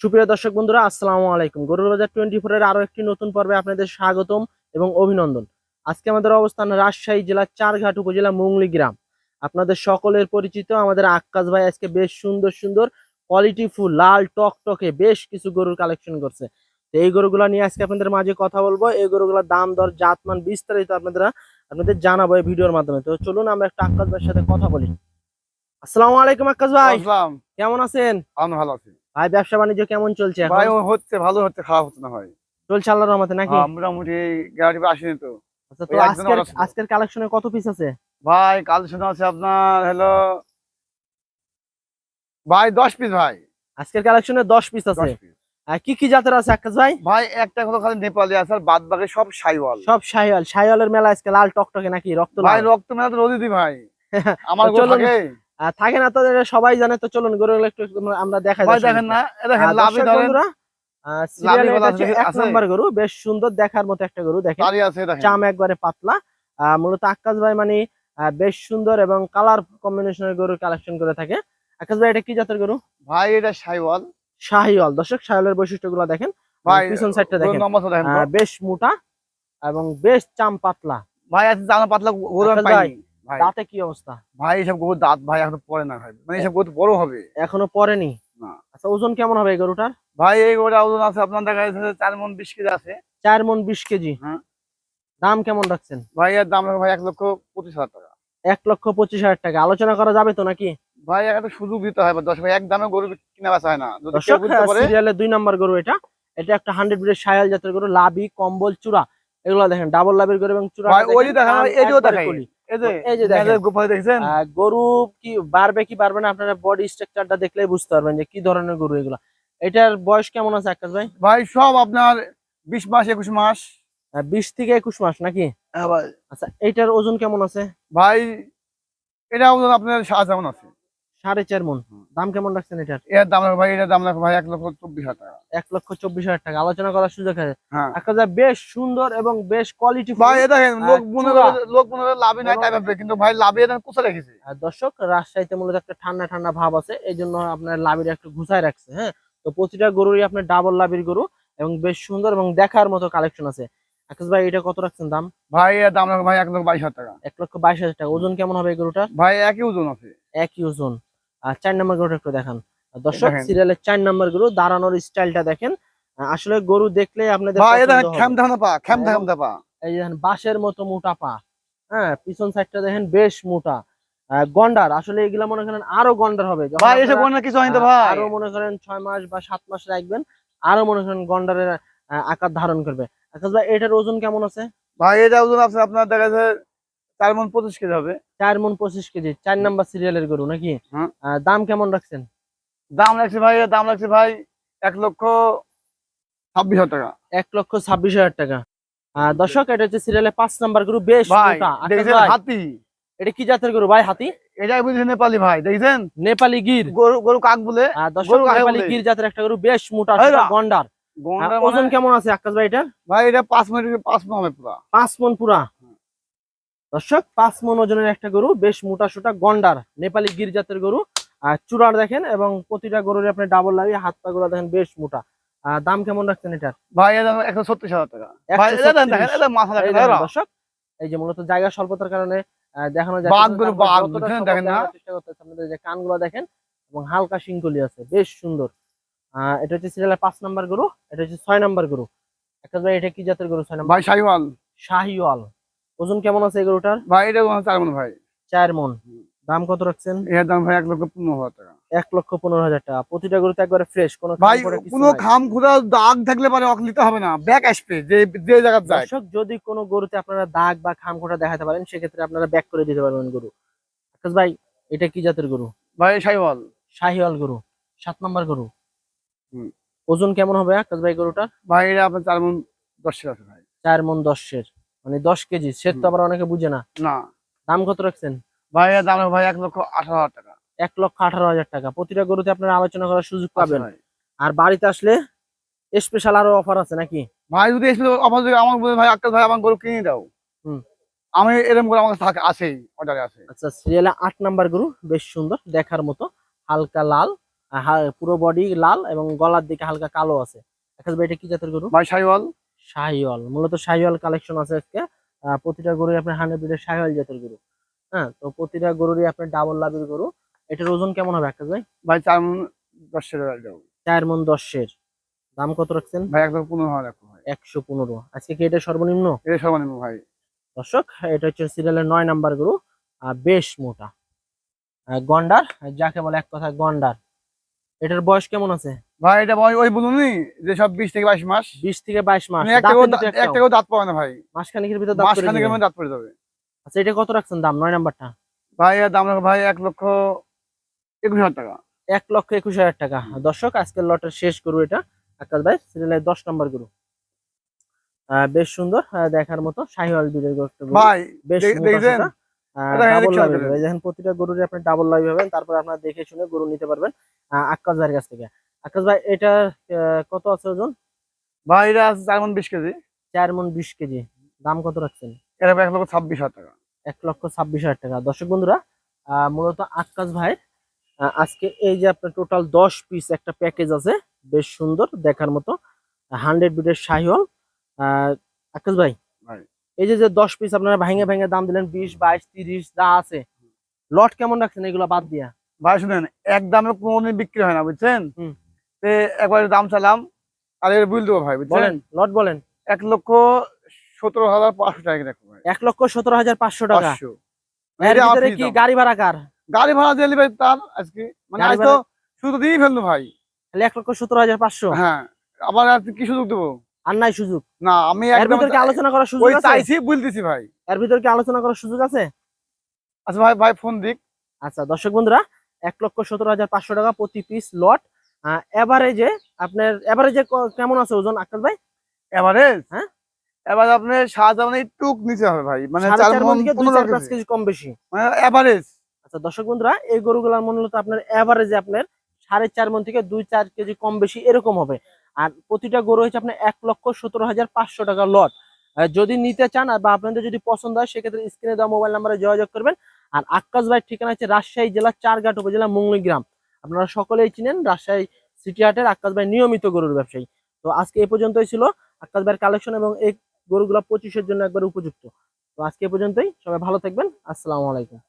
সুপ্রিয় দর্শক বন্ধুরা, আসসালামু আলাইকুম। গরুর বাজার টোয়েন্টি ফোর ফোরের আরও একটি নতুন পর্বে আপনাদের স্বাগতম এবং অভিনন্দন। আজকে আমাদের অবস্থান রাজশাহী জেলার চারঘাট উপজেলা মুংলি গ্রাম। আপনাদের সকলের পরিচিত আমাদের আক্কাস ভাই আজকে বেশ সুন্দর সুন্দর কোয়ালিটি ফুল, লাল টক টকে বেশ কিছু গরুর কালেকশন করছে। তো এই গরুগুলো নিয়ে আজকে আপনাদের মাঝে কথা বলব। এই গরুগুলোর দাম, দর, জাতমান বিস্তারিত আপনাদের আপনাদের জানাব এই ভিডিওর মাধ্যমে। তো চলুন আমরা একটা আক্কাস ভাইয়ের সাথে কথা বলি। আসসালামু আলাইকুম আক্কাস ভাই। আসলাম কেমন আছেন? আমি ভালো আছি। ভাই ব্যবসা বাণিজ্য কেমন চলছে ভাই হচ্ছে ভালো হচ্ছে খারাপ হচ্ছে না ভাই। চলছে আল্লাহর রহমতে নাকি? হ্যাঁ, মোটামুটি গাড়ি আসেনি তো। আচ্ছা তো আজকের আজকের কালেকশনে কত পিস আছে? ভাই কাল শোনা আছে আপনার হলো ভাই দশ পিস ভাই। আজকের কালেকশনে 10 পিস আছে। আর কি কি জাতের আছে আকাশ ভাই? ভাই একটা হলো খালি নেপালি আছে আর বাদ বাকি সব সাইওয়াল। সব শাহিওয়াল শাহিওয়ালের মেলা আজকে লাল টকটকে নাকি রক্ত ভাই রক্ত মেলা তো রোদি দি ভাই। আমার চলুন, থাকে না তো সবাই জানে তো চলুন গরুগুলো একটু আমরা দেখাই দেখেন না। দেখেন লাভি বন্ধুরা, এক আছে? গরু বেশ সুন্দর দেখার মতো একটা গরু দেখেন। চাম একবারে পাতলা। মূলত আকাশ ভাই মানে বেশ সুন্দর এবং কালার কম্বিনেশনের গরু কালেকশন করে থাকে। আকাশ ভাই এটা কি জাতের গরু? ভাই এটা সাইওয়াল শাহিওয়াল। দর্শক শাহিওয়ালের বৈশিষ্ট্যগুলো দেখেন। ভাই পিছন সাইডটা দেখেন। বেশ মোটা এবং বেশ চাম পাতলা। ভাই আছে পাতলা গরু পাইনি। দাঁতে কি অবস্থা? ভাই এসব গরু দাঁত ভাই এখন পরে না ভাই। মানে এসব গরু বড় হবে। এখনও পরেনি না। আচ্ছা ওজন কেমন হবে এই গরুটার? ভাই এই গরুটা ওজন আছে আপনার দেখা যাচ্ছে চার মন বিশ কেজি আছে। চার মন বিশ কেজি? হ্যাঁ। দাম কেমন রাখছেন? ভাই এর দাম ভাই এক লক্ষ পঁচিশ হাজার টাকা। এক লক্ষ পঁচিশ হাজার টাকা। আলোচনা করা যাবে তো নাকি? ভাই একটা সুযোগ দিতে হয় দশ ভাই এক দামে গরু কিনা বেচা হয় না। সিরিয়ালের দুই নম্বর গরু এটা। এটা একটা হান্ড্রেড ব্রিডের সায়াল জাতের গরু লাভি কম্বল চূড়া। এগুলো দেখেন ডাবল লাভের গরু এবং চূড়া ভাই, ওই দেখেন, এটাও দেখাই। গরু কি বাড়বে কি বাড়বে না আপনারা বডি স্ট্রাকচারটা দেখলেই বুঝতে পারবেন যে কি ধরনের গরু এগুলা। এটার বয়স কেমন আছে আকাশ ভাই? ভাই সব আপনার বিশ মাস একুশ মাস। আহ, বিশ থেকে একুশ মাস নাকি? হ্যাঁ আচ্ছা এইটার ওজন কেমন আছে? ভাই এটা ওজন আপনার সাত আছে। সাড়ে চার মন। দাম কেমন রাখছেন এটার? এর দাম রাখা ভাই এটার দাম রাখা ভাই এক লক্ষ চব্বিশ হাজার টাকা। এক লক্ষ চব্বিশ হাজার টাকা। আলোচনা করার সুযোগ আছে। হ্যাঁ। একটা যা বেশ সুন্দর এবং বেশ কোয়ালিটি ভাই এ লোক মনে লোক মনে লাভই নাই তাই ভাববে কিন্তু ভাই লাভে এটা কোথায় রেখেছে? দর্শক রাজশাহীতে মূলত একটা ঠান্ডা ঠান্ডা ভাব আছে। এই জন্য আপনার লাভির একটু ঘুষায় রাখছে হ্যাঁ? তো প্রতিটা গরুরই আপনার ডাবল লাভির গরু এবং বেশ সুন্দর এবং দেখার মতো কালেকশন আছে। আকাশ ভাই এটা কত রাখছেন দাম? ভাই এর দাম রাখা ভাই এক লক্ষ বাইশ হাজার টাকা। এক লক্ষ বাইশ হাজার টাকা। ওজন কেমন হবে এই গরুটার? ভাই একই ওজন আছে। একই ওজন। চার নম্বর গরুটা একটু দেখান। দর্শক সিরিয়ালের চার নম্বর গরু দাঁড়ানোর স্টাইলটা দেখেন। আসলে গরু দেখলে আপনাদের এই দেখেন বাঁশের মতো মোটা পা। হ্যাঁ পিছন সাইডটা দেখেন বেশ মোটা। গন্ডার আসলে এগুলা মনে করেন আরও গন্ডার হবে। আরও মনে করেন ছয় মাস বা সাত মাস রাখবেন আরও মনে করেন গন্ডারের আকার ধারণ করবে। আকাশ ভাই এটার ওজন কেমন আছে? ভাই এটা ওজন আছে আপনার দেখা যাচ্ছে চার মন পঁচিশ কেজি হবে। চার মন পঁচিশ কেজি চার নাম্বার সিরিয়ালের গরু নাকি। দাম কেমন রাখছেন? দাম লাগছে ভাই দাম লাগছে ভাই এক লক্ষ ছাব্বিশ হাজার টাকা। এক লক্ষ ছাব্বিশ হাজার টাকা। দর্শক এটা হচ্ছে সিরিয়ালের পাঁচ নাম্বার গরু বেশ হাতি? এটা কি জাতের গরু ভাই হাতি? এটাই বুঝছেন নেপালি ভাই দেখছেন? নেপালি গির। গরু গরু কাক বলে? দর্শক নেপালি গির জাতের একটা গরু বেশ মোটা গন্ডার। ওজন মানে- কেমন আছে আকাশ ভাই এটা ভাই এটা পাঁচ মিনিট পাঁচ মন হবে পুরা। পাঁচ মন পুরা। দর্শক পাঁচ মন ওজনের একটা গরু বেশ মোটা সোটা গন্ডার নেপালি গির জাতের গরু। আর চূড়ার দেখেন এবং প্রতিটা গরুর আপনি ডাবল লাগিয়ে হাত পা গুলো দেখেন বেশ মোটা। দাম কেমন রাখছেন এটার? ভাই এটা একশো ছত্রিশ হাজার টাকা। ভাই এটা দেন দেখেন 136 এটা মাথা এই দেখেন দেখেন এরা। দর্শক এই যে মূলত জায়গা স্বল্পতার কারণে দেখানো যায় চেষ্টা করতেছে আপনাদের যে কানগুলো দেখেন এবং হালকা শিংকলি আছে বেশ সুন্দর। আহ, এটা হচ্ছে সিরিয়ালের পাঁচ নাম্বার গরু এটা হচ্ছে ছয় নাম্বার গরু। একটা ভাই এটা কি জাতের গরু ছয় নাম্বার? ভাই শাহিওয়াল। শাহিওয়াল। ওজন কেমন আছে গরুটার ভাই এটা চার মন ভাই? চার মন। দাম কত রাখছেন? এর দাম ভাই এক লক্ষ পনেরো হাজার টাকা। এক লক্ষ পনেরো হাজার টাকা। প্রতিটা গরুতে একবারে ফ্রেশ কোনো ভাই কোনো খাম খুদা দাগ থাকলে পারে অক নিতে হবে না। ব্যাক আসবে যে যে জায়গা যায়। দর্শক যদি কোনো গরুতে আপনারা দাগ বা খাম খোটা দেখাতে পারেন সেক্ষেত্রে আপনারা ব্যাক করে দিতে পারবেন গরু। আকাশ ভাই এটা কি জাতের গরু? ভাই শাহিওয়াল। শাহিওয়াল গরু সাত নাম্বার গরু। হুম। ওজন কেমন হবে আকাশ ভাই গরুটার? ভাই এটা আপনার চার মন দশের আছে ভাই। চার মন দশের। মানে দশ কেজি সে তো আবার অনেকে বুঝে না। না। দাম কত রাখছেন? ভাই দাম ভাই এক লক্ষ আঠারো হাজার টাকা। এক লক্ষ আঠারো হাজার টাকা। প্রতিটা গরুতে আপনারা আলোচনা করার সুযোগ পাবেন। আর বাড়িতে আসলে স্পেশাল আরও অফার আছে নাকি? ভাই যদি আমার যদি আমার ভাই আক্কাস ভাই আমার গরু কিনে দাও। হুম। আমি এরকম করে আমার কাছে থাকে আছেই অর্ডারে আছে। আচ্ছা সিরিয়ালে আট নাম্বার গরু বেশ সুন্দর দেখার মতো। হালকা লাল পুরো বডি লাল এবং গলার দিকে হালকা কালো আছে। আকাশ ভাই এটা কি জাতের গরু? ভাই সাইওয়াল শাহিওয়াল মূলত শাহিওয়াল কালেকশন আছে আজকে। প্রতিটা গরুই আপনার হান্ড্রেড ব্রিডের শাহিওয়াল জাতের গরু। হ্যাঁ তো প্রতিটা গরুরই আপনার ডাবল লাভের গরু। এটার ওজন কেমন হবে একটা ভাই? ভাই চার মন দশের চার মন দশের। দাম কত রাখছেন? ভাই একদম পনেরো একশো পনেরো। আজকে কি এটা সর্বনিম্ন? এটা সর্বনিম্ন ভাই। দর্শক এটা হচ্ছে সিরিয়ালের নয় নাম্বার গরু বেশ মোটা। গন্ডার যাকে বলে এক কথা গন্ডার। এটার বয়স কেমন আছে? ভাই এটা ওই বলুনই যে সব বিশ থেকে বাইশ মাস। বিশ থেকে বাইশ মাস। মানে একটা দাঁতে পাবে না ভাই। মাসখানেকের ভিতর দাঁত পড়ে যাবে। মধ্যে দাঁত পড়ে যাবে। আচ্ছা এটা কত রাখছেন দাম? নয় নাম্বারটা। ভাই দাম রাখো ভাই এক লক্ষ একুশ হাজার টাকা। এক লক্ষ একুশ হাজার টাকা। দর্শক আজকের লটের শেষ গরু এটা। আকাশ ভাই সিরিয়ালের দশ নম্বর গরু। বেশ সুন্দর দেখার মতো। শাহিওয়াল বিলের ভাই বেশ দেখেন প্রতিটা গরুরই আপনি ডাবল লাইভ হবেন তারপর আপনারা দেখে শুনে গরু নিতে পারবেন আকাশ ভাইয়ের কাছ থেকে। আকাশ ভাই এটা কত আছে ওজন? ভাই এটা আছে চার মন বিশ কেজি। চার মন বিশ কেজি। দাম কত রাখছেন? এটা এক লক্ষ ছাব্বিশ হাজার টাকা। এক লক্ষ ছাব্বিশ হাজার টাকা। দর্শক বন্ধুরা মূলত আকাশ ভাই আজকে এই যে আপনার টোটাল দশ পিস একটা প্যাকেজ আছে বেশ সুন্দর দেখার মতো হান্ড্রেড বিটের শাহিওয়াল আকাশ ভাই ভাই। এই যে যে দশ পিস আপনারা ভেঙে ভেঙে দাম দিলেন বিশ বাইশ তিরিশ যা আছে লট কেমন রাখছেন এগুলো বাদ দিয়া? ভাই শুনেন এক দামে কোনোদিন বিক্রি হয় না বুঝছেন? একবার দাম চালাম আর এর বুঝ দেবো ভাই বলেন লট বলেন। এক লক্ষ সতেরো হাজার পাঁচশো টাকা ভাই। এক লক্ষ সতেরো হাজার পাঁচশো টাকা। কি গাড়ি ভাড়া কার? গাড়ি ভাড়া দিলি ভাই তার আজকে মানে আজ তো শুধু ফেলল ভাই। এক লক্ষ সতেরো হাজার পাঁচশো। হ্যাঁ আবার কি সুযোগ দেবো? আর নাই সুযোগ? না আমি এর একদম ভিতরে কি আলোচনা করার সুযোগ আছে? চাইছি বলতেছি ভাই। এর ভিতরে কি আলোচনা করার সুযোগ আছে? আচ্ছা ভাই ভাই ফোন দিক। আচ্ছা দর্শক বন্ধুরা এক লক্ষ সতেরো হাজার পাঁচশো টাকা প্রতি পিস লট এভারেজে আপনার এভারেজে কেমন আছে ওজন আকাশ ভাই? এভারেজ হ্যাঁ? এবার আপনি সাত মানে টুক নিতে হবে ভাই মানে চার মন কেজি। কম বেশি। মানে এভারেজ আচ্ছা দর্শক বন্ধুরা এই গরুগুলার মূলত আপনার এভারেজে আপনার সাড়ে চার মন থেকে দুই চার কেজি কম বেশি এরকম হবে। আর প্রতিটা গরু হচ্ছে আপনার এক লক্ষ সতেরো হাজার পাঁচশো টাকা লট। যদি নিতে চান আর বা আপনাদের যদি পছন্দ হয় সেক্ষেত্রে স্ক্রিনে দেওয়া মোবাইল নাম্বারে যোগাযোগ করবেন। আর আক্কাস ভাইয়ের ঠিকানা হচ্ছে রাজশাহী জেলার চারঘাট উপজেলা মুংলি গ্রাম। আপনারা সকলেই চিনেন রাজশাহী সিটি হাটের আক্কাস ভাই নিয়মিত গরুর ব্যবসায়ী। তো আজকে এ পর্যন্তই ছিল। আক্কাস ভাইয়ের কালেকশন এবং এই গরুগুলো পঁচিশের জন্য একবার উপযুক্ত। তো আজকে এ পর্যন্তই। সবাই ভালো থাকবেন। আসসালামু আলাইকুম।